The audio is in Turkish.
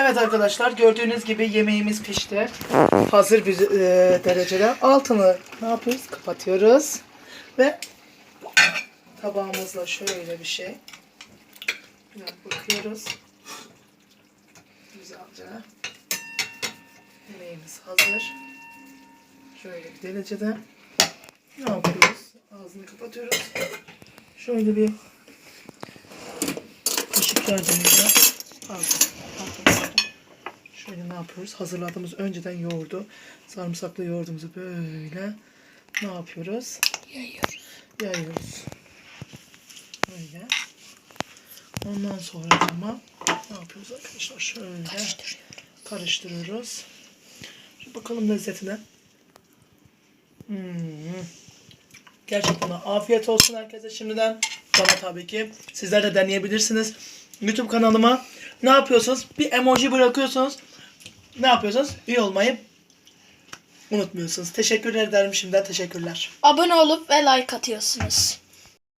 Evet arkadaşlar gördüğünüz gibi yemeğimiz pişti. Hazır bir e, derecede. Altını ne yapıyoruz? Kapatıyoruz. Ve tabağımızla şöyle bir şey. Biraz bakıyoruz. Güzelce. Yemeğimiz hazır. Şöyle bir derecede. Ne yapıyoruz? Ağzını kapatıyoruz. Şöyle bir kaşık yardımıyla pardon. Şöyle ne yapıyoruz? Hazırladığımız önceden yoğurdu. Sarımsaklı yoğurdumuzu böyle ne yapıyoruz? Yayıyoruz. Yayıyoruz. Böyle. Ondan sonra ama ne yapıyoruz arkadaşlar? Şöyle Karıştırıyoruz. karıştırıyoruz. Şimdi bakalım lezzetine. Hmm. Gerçekten afiyet olsun herkese şimdiden. Bana tabii ki. Sizler de deneyebilirsiniz. YouTube kanalıma ne yapıyorsunuz? Bir emoji bırakıyorsunuz. Ne yapıyorsunuz? Üye olmayı unutmuyorsunuz. Teşekkür ederim şimdiden. Teşekkürler. Abone olup ve like atıyorsunuz.